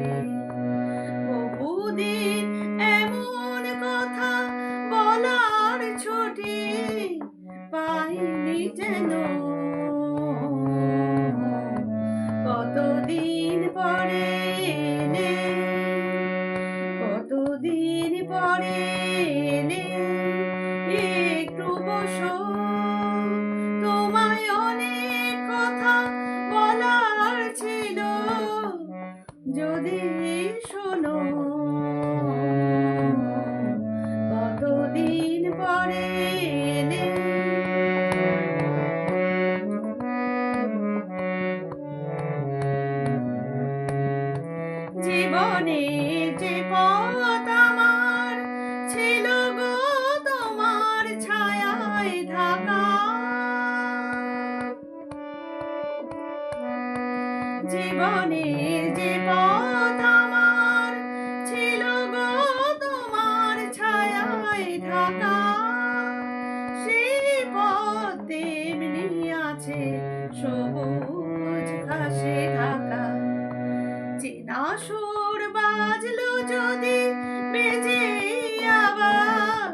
ঘরে বহুদিন এমন কথা বলার ছুটি পাইনি যেন। কতদিন পরে কতদিন পরে জীবনের যে পথ আমার ছিল গো তোমার ছায়ায় ঢাকা সেই পথ তেমনি আছে সবুজ ঘাসে ঢাকা। চেনা সুর বাজলো যদি বেজে আবার,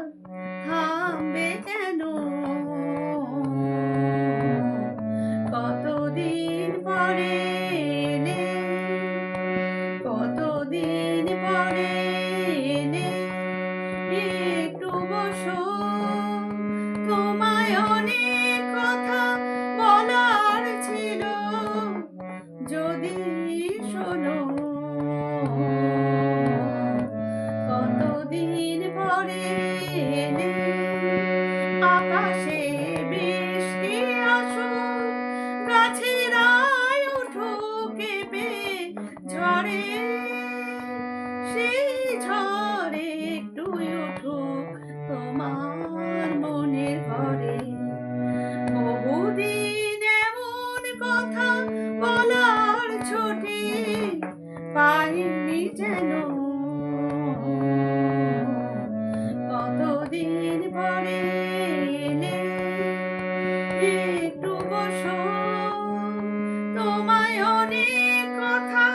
থামবে কেন? কতদিন পরে কতদিন অনেক